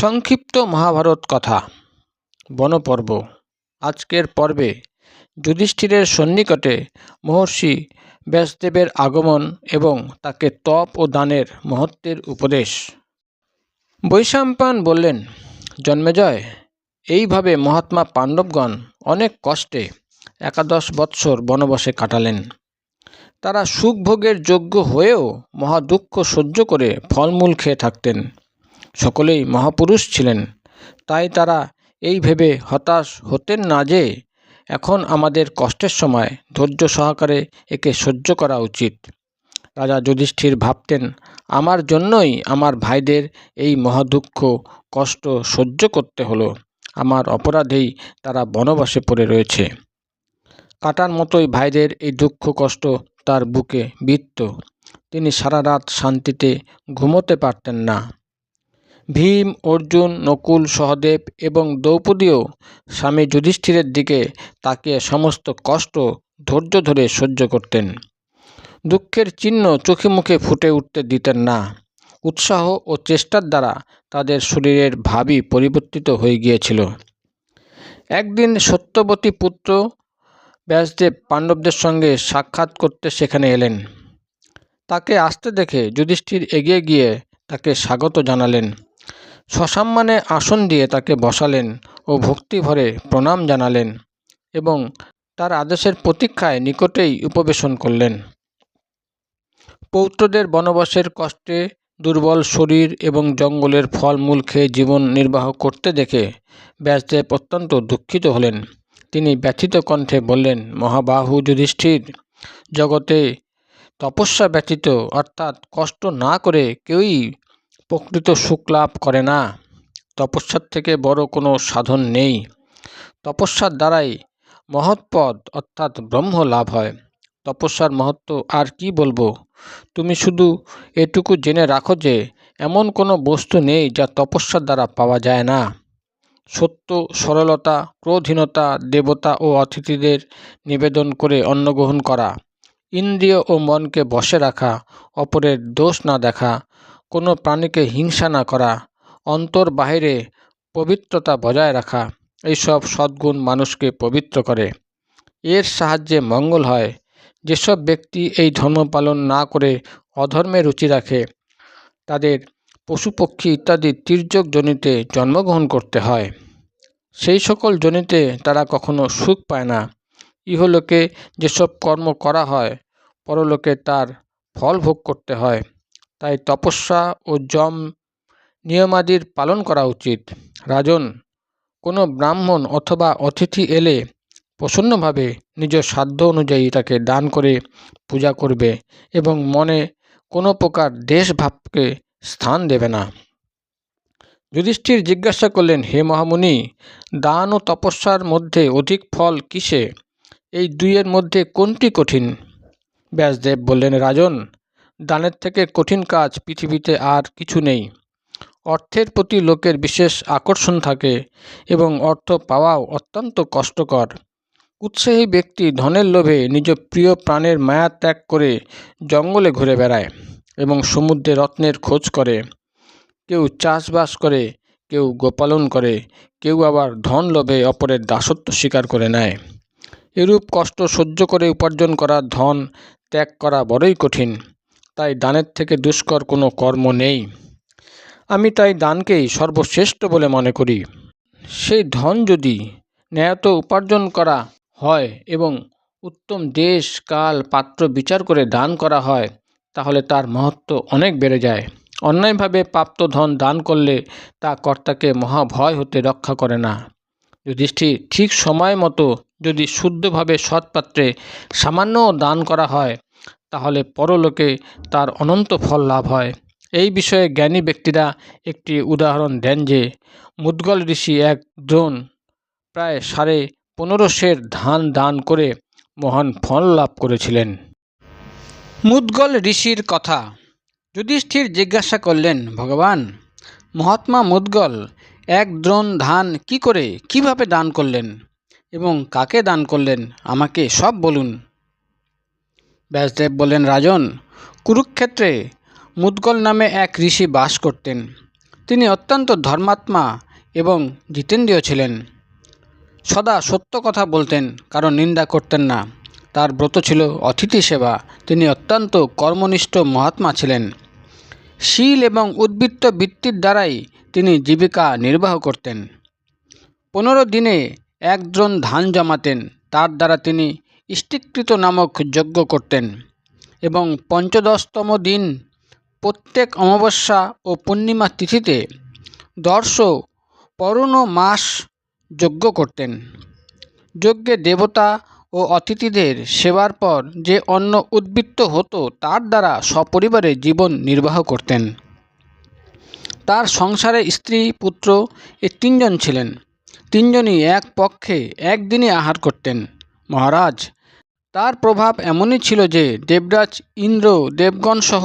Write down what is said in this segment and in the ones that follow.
সংক্ষিপ্ত মহাভারত কথা। বনপর্ব। আজকের পর্বে যুধিষ্ঠিরের সন্নিকটে মহর্ষি ব্যাসদেবের আগমন এবং তাকে তপ ও দানের মহত্বের উপদেশ। বৈশাম্পায়ন বললেন, জন্মেজয়, এইভাবে মহাত্মা পাণ্ডবগণ অনেক কষ্টে একাদশ বৎসর বনবাসে কাটালেন। তারা সুখভোগের যোগ্য হয়েও মহাদুঃখ সহ্য করে ফলমূল খেয়ে থাকতেন। সকলেই মহাপুরুষ ছিলেন। তাই তারা এই ভেবে হতাশ হতেন না যে, এখন আমাদের কষ্টের সময় ধৈর্য সহকারে একে সহ্য করা উচিত। রাজা যুধিষ্ঠির ভাবতেন, আমার জন্যই আমার ভাইদের এই মহাদুঃখ, কষ্ট সহ্য করতে হলো। আমার অপরাধেই তারা বনবাসে পড়ে রয়েছে। কাটার মতোই ভাইদের এই দুঃখ, কষ্ট তার বুকে বিত্ত। তিনি সারা রাত শান্তিতে ঘুমোতে পারতেন না। ভীম, অর্জুন, নকুল, সহদেব এবং দ্রৌপদীও স্বামী যুধিষ্ঠিরের দিকে তাকিয়ে সমস্ত কষ্ট ধৈর্য ধরে সহ্য করতেন। দুঃখের চিহ্ন চোখে মুখে ফুটে উঠতে দিতেন না। উৎসাহ ও চেষ্টার দ্বারা তাদের শরীরের ভাবই পরিবর্তিত হয়ে গিয়েছিল। একদিন সত্যবতী পুত্র ব্যাসদেব পাণ্ডবদের সঙ্গে সাক্ষাৎ করতে সেখানে এলেন। তাকে আসতে দেখে যুধিষ্ঠির এগিয়ে গিয়ে তাকে স্বাগত জানালেন। সসম্মানে আসন দিয়ে তাকে বসালেন ও ভক্তি ভরে প্রণাম জানালেন এবং তার আদেশের প্রতীক্ষায় নিকটেই উপবেশন করলেন। পৌত্রদের বনবাসের কষ্টে দুর্বল শরীর এবং জঙ্গলের ফলমূল খেয়ে জীবন নির্বাহ করতে দেখে ব্যাসদেব অত্যন্ত দুঃখিত হলেন। তিনি ব্যথিত কণ্ঠে বললেন, মহাবাহু যুধিষ্ঠির, জগতে তপস্যা ব্যতীত অর্থাৎ কষ্ট না করে কেউই প্রকৃত সুখ লাভ করে না। তপস্যার থেকে বড় কোনো সাধন নেই। তপস্যার দ্বারাই মহৎপদ অর্থাৎ ব্রহ্ম লাভ হয়। তপস্যার মহত্ব আর কি বলব? তুমি শুধু এটুকু জেনে রাখো যে এমন কোনো বস্তু নেই যা তপস্যার দ্বারা পাওয়া যায় না। সত্য, সরলতা, ক্রোধহীনতা, দেবতা ও অতিথিদের নিবেদন করে অন্নগ্রহণ করা। ইন্দ্রিয় ও মনকে বসে রাখা, অপরের দোষ না দেখা কোনো প্রাণীকে হিংসা না করা, অন্তর বাহিরে পবিত্রতা বজায় রাখা এইসব সদ্গুণ মানুষকে পবিত্র করে। এর সাহায্যে মঙ্গল হয়। যেসব ব্যক্তি এই ধর্ম পালন না করে অধর্মে রুচি রাখে, তাদের পশু পক্ষী ইত্যাদি তির্যক জনিতে জন্মগ্রহণ করতে হয়। সেই সকল জনিতে তারা কখনো সুখ পায় না। ইহলোকে যেসব কর্ম করা হয়, পরলোকে তার ফল ভোগ করতে হয়। তাই তপস্যা ও জম নিয়মাদির পালন করা উচিত। রাজন, কোনো ব্রাহ্মণ অথবা অতিথি এলে প্রসন্নভাবে নিজ সাধ্য অনুযায়ী তাকে দান করে পূজা করবে এবং মনে কোনো প্রকার দেশভাবকে স্থান দেবে না। যুধিষ্ঠির জিজ্ঞাসা করলেন, হে মহামুনি, দান ও তপস্যার মধ্যে অধিক ফল কিসে? এই দুইয়ের মধ্যে কোনটি কঠিন? ব্যাসদেব বললেন, রাজন দানের থেকে কঠিন কাজ পৃথিবীতে আর কিছু নেই। অর্থের প্রতি লোকের বিশেষ আকর্ষণ থাকে এবং অর্থ পাওয়াও অত্যন্ত কষ্টকর। উৎসাহী ব্যক্তি ধনের লোভে নিজ প্রিয় প্রাণের মায়া ত্যাগ করে জঙ্গলে ঘুরে বেড়ায় এবং সমুদ্রে রত্নের খোঁজ করে। কেউ চাষবাস করে, কেউ গোপালন করে, কেউ আবার ধন লোভে অপরের দাসত্ব স্বীকার করে নেয়। এরূপ কষ্ট সহ্য করে উপার্জন করা, ধন ত্যাগ করা বড়ই কঠিন। তাই দানের থেকে দুষ্কর কোনো কর্ম নেই। আমি তাই দানকেই সর্বশ্রেষ্ঠ বলে মনে করি। সেই ধন যদি ন্যায়ত উপার্জন করা হয় এবং উত্তম দেশ, কাল, পাত্র বিচার করে দান করা হয়, তাহলে তার মহত্ব অনেক বেড়ে যায়। অন্যায়ভাবে প্রাপ্ত ধন দান করলে তা কর্তাকে মহাভয় হতে রক্ষা করে না। যুধিষ্ঠির, ঠিক সময় মতো যদি শুদ্ধভাবে সৎপাত্রে সামান্য দান করা হয় তাহলে পরলোকে তার অনন্ত ফল লাভ হয়। এই বিষয়ে জ্ঞানী ব্যক্তিরা একটি উদাহরণ দেন যে, মুদ্গল ঋষি এক দ্রোণ প্রায় সাড়ে পনেরো সের ধান দান করে মহান ফল লাভ করেছিলেন। মুদ্গল ঋষির কথা যুধিষ্ঠির জিজ্ঞাসা করলেন, ভগবান, মহাত্মা মুদ্গল এক দ্রোণ ধান কি করে, কীভাবে দান করলেন এবং কাকে দান করলেন, আমাকে সব বলুন। ব্যাসদেব বললেন, রাজন, কুরুক্ষেত্রে মুদ্গল নামে এক ঋষি বাস করতেন। তিনি অত্যন্ত ধর্মাত্মা এবং জিতেন্দ্রীয় ছিলেন। সদা সত্য কথা বলতেন কারণ নিন্দা করতেন না। তার ব্রত ছিল অতিথি সেবা। তিনি অত্যন্ত কর্মনিষ্ঠ মহাত্মা ছিলেন। শীল এবং উদ্বৃত্ত বৃত্তির দ্বারাই তিনি জীবিকা নির্বাহ করতেন। পনেরো দিনে একজন ধান জমাতেন। তার দ্বারা তিনি ইষ্টিকৃত নামক যজ্ঞ করতেন এবং পঞ্চদশতম দিন প্রত্যেক অমাবস্যা ও পূর্ণিমা তিথিতে দর্শ পরণ মাস যজ্ঞ করতেন। যজ্ঞে দেবতা ও অতিথিদের সেবার পর যে অন্ন উদ্বৃত্ত হতো, তার দ্বারা সপরিবারে জীবন নির্বাহ করতেন। তার সংসারে স্ত্রী, পুত্র এ তিনজন ছিলেন। তিনজনই এক পক্ষে একদিনই আহার করতেন। মহারাজ তার প্রভাব এমনই ছিল যে দেবরাজ ইন্দ্র দেবগণ সহ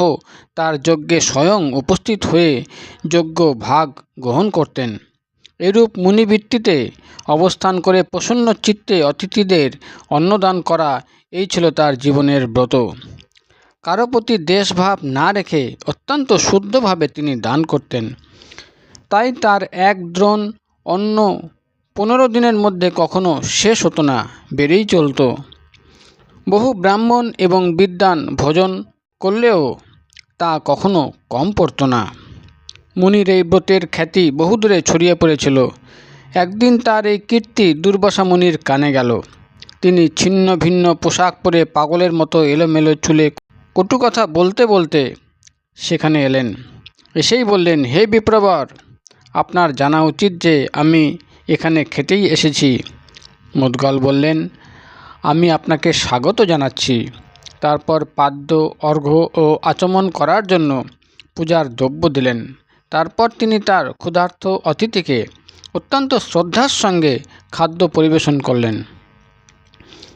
তার যজ্ঞে স্বয়ং উপস্থিত হয়ে যজ্ঞ ভাগ গ্রহণ করতেন। এরূপ মুনিবৃত্তিতে অবস্থান করে প্রসন্ন চিত্তে অতিথিদের অন্নদান করা এই ছিল তার জীবনের ব্রত। কারও প্রতি দেশভাব না রেখে অত্যন্ত শুদ্ধভাবে তিনি দান করতেন। তাই তার এক দ্রোণ অন্য পনেরো দিনের মধ্যে কখনো শেষ হতো না, বেড়েই চলতো। বহু ব্রাহ্মণ এবং বিদ্বান ভোজন করলেও তা কখনো কম পড়তো না। মুনির এই ব্রতের খ্যাতি বহুদূরে ছড়িয়ে পড়েছিল। একদিন তার এই কীর্তি দুর্বাসা মুনির কানে গেল। তিনি ছিন্ন ভিন্ন পোশাক পরে পাগলের মতো এলোমেলো চুলে কটু কথা বলতে বলতে সেখানে এলেন। এসেই বললেন, হে বিপ্রবর, আপনার জানা উচিত যে আমি এখানে খেতেই এসেছি। মুদগল বললেন আমি আপনাকে স্বাগত জানাচ্ছি। তারপর পাদ্য, অর্ঘ্য ও আচমন করার জন্য পূজার দ্রব্য দিলেন। তারপর তিনি তার ক্ষুধার্ত অতিথিকে অত্যন্ত শ্রদ্ধার সঙ্গে খাদ্য পরিবেশন করলেন।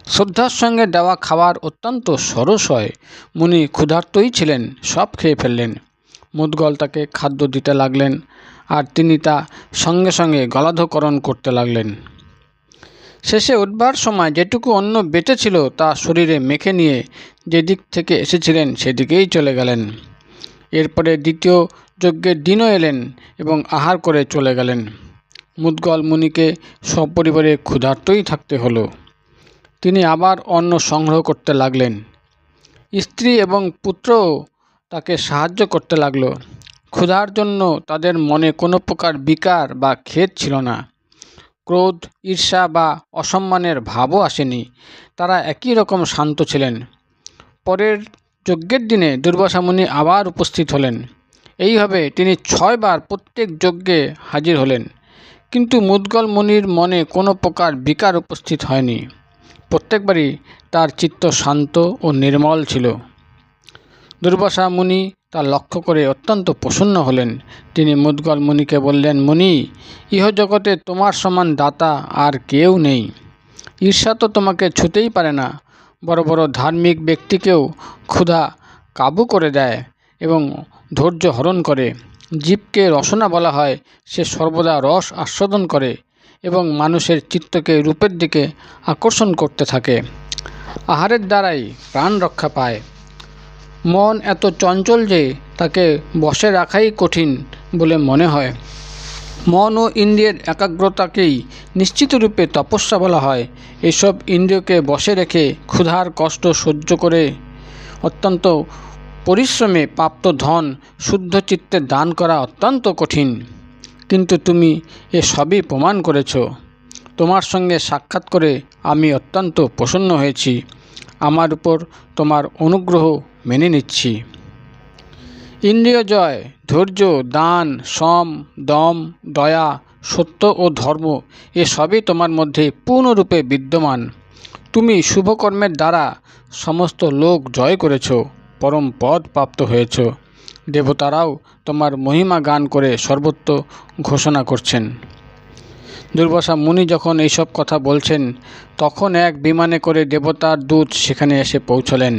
শ্রদ্ধার সঙ্গে দেওয়া খাবার অত্যন্ত সরস হয়। মুনি ক্ষুধার্তই ছিলেন, সব খেয়ে ফেললেন। মুদগল তাকে খাদ্য দিতে লাগলেন আর তিনি তা সঙ্গে সঙ্গে গলাধকরণ করতে লাগলেন। শেষে উঠবার সময় যেটুকু অন্ন বেঁচে ছিল তা শরীরে মেখে নিয়ে যেদিক থেকে এসেছিলেন সেদিকেই চলে গেলেন। এরপরে দ্বিতীয় যজ্ঞের দিনও এলেন এবং আহার করে চলে গেলেন। মুদগল মুনিকে সপরিবারে ক্ষুধার্তই থাকতে হলো। তিনি আবার অন্ন সংগ্রহ করতে লাগলেন। স্ত্রী এবং পুত্রও তাকে সাহায্য করতে লাগল। ক্ষুধার জন্য তাদের মনে কোনো প্রকার বিকার বা খেদ ছিল না। ক্রোধ, ঈর্ষা বা অসম্মানের ভাবও আসেনি। তারা একই রকম শান্ত ছিলেন। পরের যজ্ঞের দিনে দুর্বাসা মুনি আবার উপস্থিত হলেন। এইভাবে তিনি ছয়বার প্রত্যেক যজ্ঞে হাজির হলেন। কিন্তু মুদগল মুনির মনে কোনো প্রকার বিকার উপস্থিত হয়নি। প্রত্যেকবারই তার চিত্ত শান্ত ও নির্মল ছিল। দুর্বাসা মুনি তা লক্ষ্য করে অত্যন্ত প্রসন্ন হলেন। তিনি মুদগল মুনিকে বললেন, মুনি, ইহজগতে তোমার সমান দাতা আর কেউ নেই। ঈর্ষা তো তোমাকে ছুতেই পারে না। বড় বড় ধার্মিক ব্যক্তিকেও ক্ষুধা কাবু করে দেয় এবং ধৈর্য হরণ করে। জীবকে রসনা বলা হয়, সে সর্বদা রস আস্বাদন করে এবং মানুষের চিত্তকে রূপের দিকে আকর্ষণ করতে থাকে। আহারের দ্বারাই প্রাণ রক্ষা পায়। মন এত চঞ্চল যে তাকে বসে রাখাই কঠিন বলে মনে হয়। মন ও ইন্দ্রিয়ের একাগ্রতাকেই নিশ্চিত রূপে তপস্যা বলা হয়। এসব ইন্দ্রিয়কে বসে রেখে ক্ষুধার কষ্ট সহ্য করে অত্যন্ত পরিশ্রমে প্রাপ্ত ধন শুদ্ধ চিত্তে দান করা অত্যন্ত কঠিন। কিন্তু তুমি এ সবই প্রমাণ করেছ। তোমার সঙ্গে সাক্ষাৎ করে আমি অত্যন্ত প্রসন্ন হয়েছি। আমার উপর তোমার অনুগ্রহ মেনে নিচ্ছি। ইন্দ্রিয় জয়, ধৈর্য, দান, সম, দম, দয়া, সত্য ও ধর্ম এসবই তোমার মধ্যে পূর্ণরূপে বিদ্যমান। তুমি শুভকর্মের দ্বারা সমস্ত লোক জয় করেছ, পরম পদ প্রাপ্ত হয়েছ। দেবতারাও তোমার মহিমা গান করে সর্বত্র ঘোষণা করছেন। দুর্বাসা মুনি যখন এইসব কথা বলছেন, তখন এক বিমানে করে দেবতার দূত সেখানে এসে পৌঁছলেন।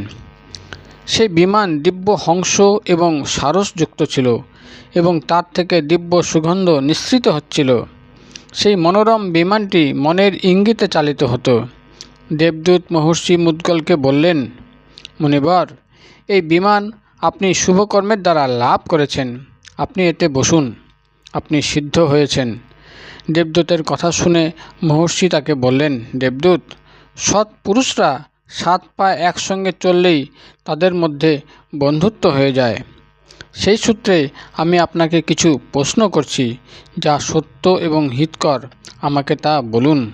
সেই বিমান দিব্য হংস এবং সারসযুক্ত ছিল এবং তার থেকে দিব্য সুগন্ধ নিঃসৃত হচ্ছিল। সেই মনোরম বিমানটি মনের ইঙ্গিতে চালিত হতো। দেবদূত মহর্ষি মুদ্গলকে বললেন, মুনিবর, এই বিমান আপনি শুভকর্মের দ্বারা লাভ করেছেন। আপনি এতে বসুন। আপনি সিদ্ধ হয়েছেন। দেবদূতের কথা শুনে মহর্ষি তাকে বললেন, দেবদূত সৎ পুরুষরা সাত পা একসঙ্গে চললেই তাদের মধ্যে বন্ধুত্ব হয়ে যায়। সেই সূত্রে আমি আপনাকে কিছু প্রশ্ন করছি যা সত্য এবং হিতকর। আমাকে তা বলুন।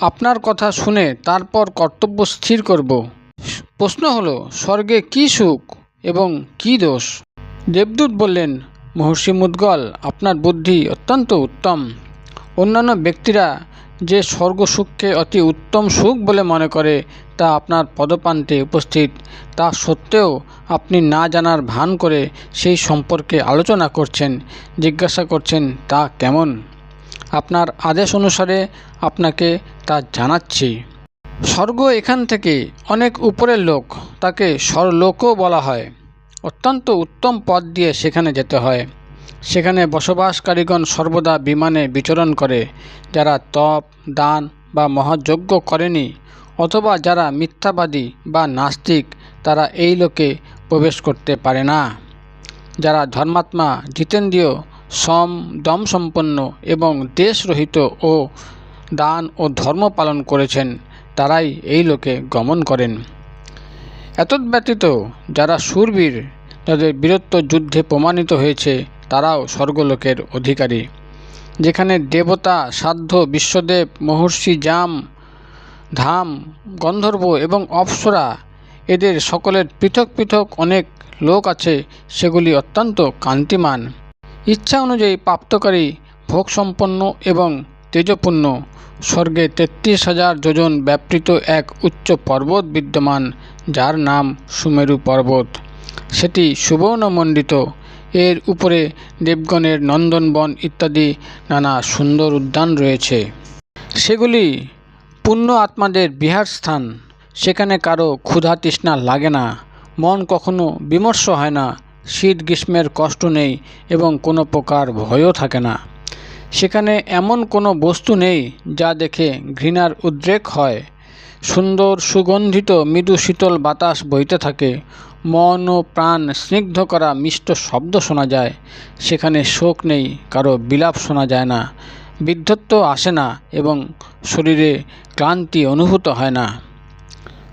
আপনার কথা শুনে তারপর কর্তব্য স্থির করব। প্রশ্ন হলো, স্বর্গে কী সুখ এবং কী দোষ? দেবদূত বললেন, মহর্ষি মুদ্গল, আপনার বুদ্ধি অত্যন্ত উত্তম। অন্যান্য ব্যক্তিরা যে স্বর্গ সুখকে অতি উত্তম সুখ বলে মনে করে, তা আপনার পদপান্তে উপস্থিত। তা সত্ত্বেও আপনি না জানার ভান করে সেই সম্পর্কে আলোচনা করছেন, জিজ্ঞাসা করছেন, তা কেমন? আপনার আদেশ অনুসারে আপনাকে তা জানাচ্ছি। স্বর্গ এখান থেকে অনেক উপরের লোক, তাকে স্বরলোকও বলা হয়। অত্যন্ত উত্তম পথ দিয়ে সেখানে যেতে হয়। সেখানে বসবাসকারীগণ সর্বদা বিমানে বিচরণ করে, যারা তপ, দান বা মহাযজ্ঞ করেনি, অথবা যারা মিথ্যাবাদী বা নাস্তিক, তারা এই লোকে প্রবেশ করতে পারে না। যারা ধর্মাত্মা, জিতেন্দ্রীয়, সম, দমসম্পন্ন এবং দেশরহিত ও দান ও ধর্ম পালন করেছেন, তারাই এই লোকে গমন করেন। এতদ্ব্যতীত যারা সুরবীর, যাদের বীরত্ব যুদ্ধে প্রমাণিত হয়েছে তারাও স্বর্গলোকের অধিকারী। যেখানে দেবতা, সাধ্য, বিশ্বদেব, মহর্ষি, জাম, ধাম, গন্ধর্ব এবং অপ্সরা এদের সকলের পৃথক পৃথক অনেক লোক আছে, সেগুলি অত্যন্ত কান্তিমান। ইচ্ছা অনুযায়ী প্রাপ্তকারী, ভোগসম্পন্ন এবং তেজপূর্ণ স্বর্গে তেত্রিশ হাজার যোজন ব্যাপৃত এক উচ্চ পর্বত বিদ্যমান, যার নাম সুমেরু পর্বত। সেটি সুবর্ণমণ্ডিত। এর উপরে দেবগণের নন্দনবন ইত্যাদি নানা সুন্দর উদ্যান রয়েছে। সেগুলি পুণ্য আত্মাদের বিহার স্থান। সেখানে কারও ক্ষুধা তৃষ্ণা লাগে না। মন কখনো বিমর্ষ হয় না। শীত গ্রীষ্মের কষ্ট নেই এবং কোনো প্রকার ভয়ও থাকে না। সেখানে এমন কোনো বস্তু নেই যা দেখে ঘৃণার উদ্রেক হয়। সুন্দর সুগন্ধিত মৃদু শীতল বাতাস বইতে থাকে। মন ও প্রাণ স্নিগ্ধ করা মিষ্ট শব্দ শোনা যায়। সেখানে শোক নেই, কারও বিলাপ শোনা যায় না। বৃদ্ধত্ব আসে না এবং শরীরে ক্লান্তি অনুভূত হয় না।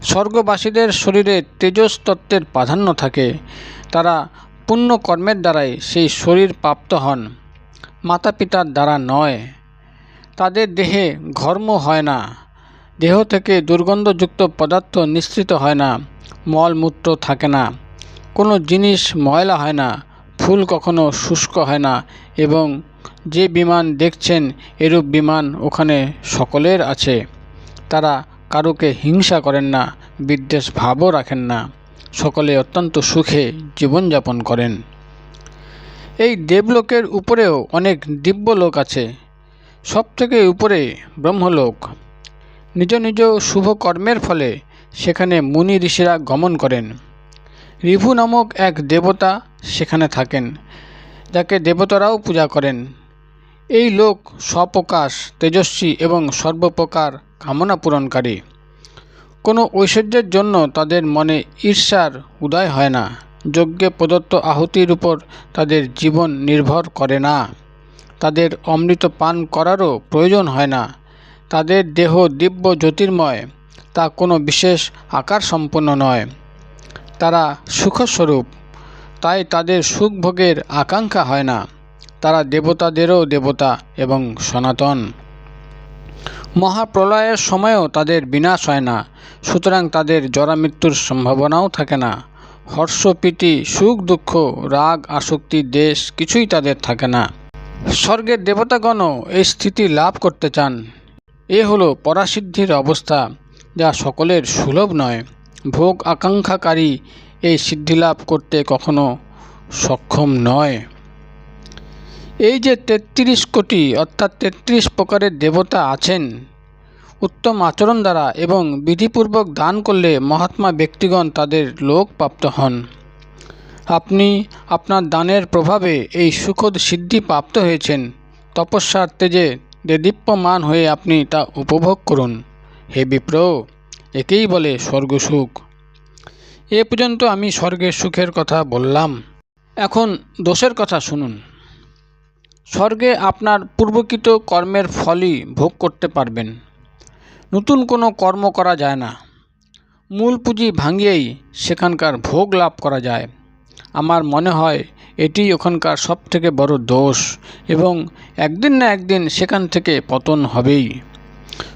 স্বর্গবাসীদের শরীরে তেজস তত্ত্বের প্রাধান্য থাকে। তারা পুণ্য কর্মের দ্বারাই সেই শরীর প্রাপ্ত হন। মাতা পিতার দ্বারা নয়। তাদের দেহে ঘর্ম হয় না। দেহ থেকে দুর্গন্ধযুক্ত পদার্থ নিঃসৃত হয় না, মলমূত্র থাকে না, কোনো জিনিস ময়লা হয় না, ফুল কখনো শুষ্ক হয় না এবং যে বিমান দেখছেন এরূপ বিমান ওখানে সকলের আছে। তারা কারোকে হিংসা করেন না, বিদ্বেষ ভাবও রাখেন না, সকলে অত্যন্ত সুখে জীবনযাপন করেন। এই দেবলোকের উপরেও অনেক দিব্য লোক আছে সব থেকে উপরে ব্রহ্মলোক। নিজ নিজ শুভ কর্মের ফলে সেখানে মুনি ঋষিরা গমন করেন। রিভু নামক এক দেবতা সেখানে থাকেন, যাকে দেবতারাও পূজা করেন। এই লোক স্বপ্রকাশ, তেজস্বী এবং সর্বপ্রকার কামনা পূরণকারী। কোনো ঐশ্বর্যের জন্য তাদের মনে ঈর্ষার উদয় হয় না। যজ্ঞে প্রদত্ত আহুতির উপর তাদের জীবন নির্ভর করে না। তাদের অমৃত পান করারও প্রয়োজন হয় না। তাদের দেহ দিব্য জ্যোতির্ময়, তা কোনো বিশেষ আকার সম্পন্ন নয়। তারা সুখস্বরূপ, তাই তাদের সুখ ভোগের আকাঙ্ক্ষা হয় না। তারা দেবতাদেরও দেবতা এবং সনাতন। মহাপ্রলয়ের সময়ও তাদের বিনাশ হয় না, সুতরাং তাদের জরা মৃত্যুর সম্ভাবনাও থাকে না। হর্ষ, প্রীতি, সুখ, দুঃখ, রাগ, আসক্তি, দেশ কিছুই তাদের থাকে না। স্বর্গের দেবতাগণও এই স্থিতি লাভ করতে চান। এ হলো পরাসিদ্ধির অবস্থা, যা সকলের সুলভ নয়। ভোগ আকাঙ্ক্ষাকারী এই সিদ্ধি লাভ করতে কখনো সক্ষম নয়। এই যে তেত্রিশ কোটি, অর্থাৎ তেত্রিশ প্রকারের দেবতা আছেন, উত্তম আচরণ দ্বারা এবং বিধিপূর্বক দান করলে মহাত্মা ব্যক্তিগণ তাদের লোক প্রাপ্ত হন। আপনি আপনার দানের প্রভাবে এই সুখদ সিদ্ধি প্রাপ্ত হয়েছেন। তপস্যার তেজে দেদীপ্যমান হয়ে আপনি তা উপভোগ করুন। হে বিপ্র, একেই বলে স্বর্গসুখ এ পর্যন্ত আমি স্বর্গের সুখের কথা বললাম। এখন দোষের কথা শুনুন। স্বর্গে আপনার পূর্বকৃত কর্মের ফলই ভোগ করতে পারবেন। নতুন কোনো কর্ম করা যায় না। মূল পুঁজি ভাঙিয়েই সেখানকার ভোগ লাভ করা যায়। আমার মনে হয় এটি ওখানকার সবথেকে বড় দোষ এবং একদিন না একদিন সেখান থেকে পতন হবেই।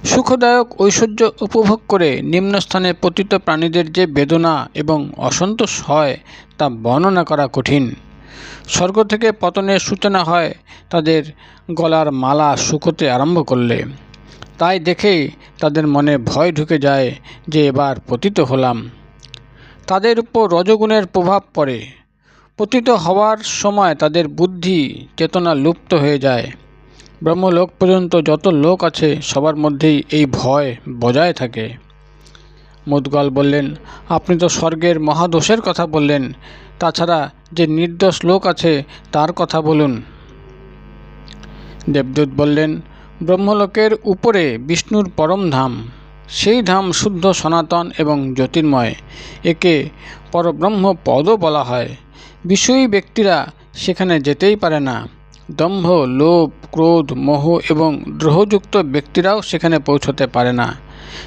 সুখদায়ক ঐশ্বর্য উপভোগ করে নিম্নস্থানে পতিত প্রাণীদের যে বেদনা এবং অসন্তোষ হয় তা বর্ণনা করা কঠিন। স্বর্গ থেকে পতনের সূচনা হয় তাদের গলার মালা শুকোতে আরম্ভ করলে। তাই দেখেই তাদের মনে ভয় ঢুকে যায় যে এবার পতিত হলাম। তাদের উপর রজগুণের প্রভাব পড়ে। পতিত হওয়ার সময় তাদের বুদ্ধি, চেতনা লুপ্ত হয়ে যায়। ব্রহ্মলোক পর্যন্ত যত লোক আছে, সবার মধ্যেই এই ভয় বজায় থাকে। মুদগল বললেন, আপনি তো স্বর্গের মহাদোষের কথা বললেন। তাছাড়া যে নির্দোষ লোক আছে, তার কথা বলুন। দেবদূত বললেন, ব্রহ্মলোকের উপরে বিষ্ণুর পরম ধাম। সেই ধাম শুদ্ধ সনাতন এবং জ্যোতির্ময়। একে পরব্রহ্ম পদও বলা হয়। বিষয়ী ব্যক্তিরা সেখানে যেতেই পারে না। দম্ভ, লোভ, ক্রোধ, মোহ এবং দ্রোহযুক্ত ব্যক্তিরাও সেখানে পৌঁছতে পারে না।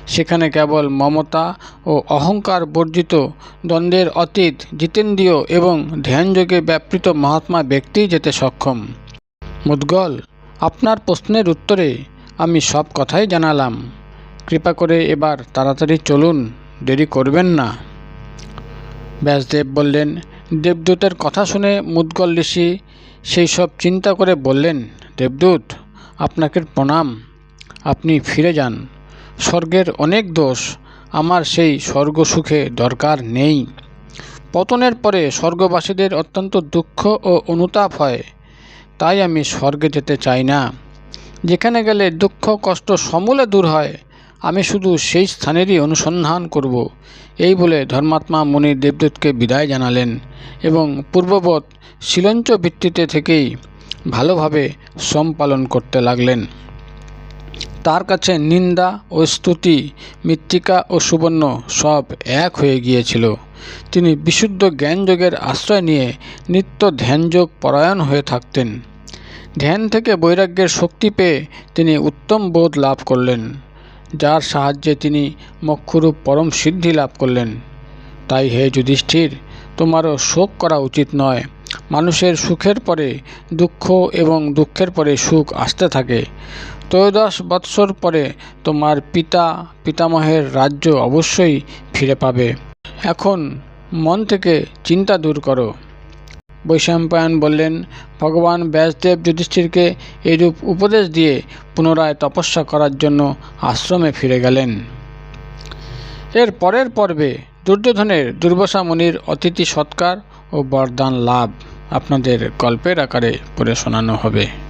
সেখানে কেবল মমতা ও অহংকার বর্জিত দ্বন্দ্বের অতীত, জিতেন্দ্রীয় এবং ধ্যানযোগে ব্যাপৃত মহাত্মা ব্যক্তিই যেতে সক্ষম। মুদগল, আপনার প্রশ্নের উত্তরে আমি সব কথাই জানালাম। কৃপা করে এবার তাড়াতাড়ি চলুন, দেরি করবেন না। ব্যাসদেব বললেন দেবদূতের কথা শুনে মুদগল ঋষি সেই সব চিন্তা করে বললেন, দেবদূত, আপনাকে প্রণাম। আপনি ফিরে যান। স্বর্গের অনেক দোষ, আমার সেই স্বর্গ সুখে দরকার নেই। পতনের পরে স্বর্গবাসীদের অত্যন্ত দুঃখ ও অনুতাপ হয়। তাই আমি স্বর্গে যেতে চাই না। যেখানে গেলে দুঃখ, কষ্ট সমূলে দূর হয়। আমি শুধু সেই স্থানেরই অনুসন্ধান করব। এই বলে ধর্মাত্মা মুনি দেবদূতকে বিদায় জানালেন এবং পূর্ববৎ শিলঞ্চ ভিত্তিতে থেকেই ভালোভাবে শ্রম পালন করতে লাগলেন। তার কাছে নিন্দা ও স্তুতি, মৃত্তিকা ও সুবর্ণ সব এক হয়ে গিয়েছিল। তিনি বিশুদ্ধ জ্ঞানযোগের আশ্রয় নিয়ে নিত্য ধ্যানযোগ পরায়ণ হয়ে থাকতেন। ধ্যান থেকে বৈরাগ্যের শক্তি পেয়ে তিনি উত্তম বোধ লাভ করলেন। যার সাহায্যে তিনি মক্ষরূপ পরম সিদ্ধি লাভ করলেন। তাই হে যুধিষ্ঠির, তোমারও শোক করা উচিত নয়। মানুষের সুখের পরে দুঃখ এবং দুঃখের পরে সুখ আসতে থাকে। ত্রয়োদশ বৎসর পরে তোমার পিতা, পিতামহের রাজ্য অবশ্যই ফিরে পাবে। এখন মন থেকে চিন্তা দূর করো। বৈশাম্পায়ন বললেন, ভগবান ব্যাসদেব যুধিষ্ঠিরকে এরূপ উপদেশ দিয়ে পুনরায় তপস্যা করার জন্য আশ্রমে ফিরে গেলেন। এর পরের পর্বে দুর্যোধনের দুর্বশা মুনির অতিথি সৎকার ও বরদান লাভ আপনাদের গল্পের আকারে পড়ে শোনানো হবে।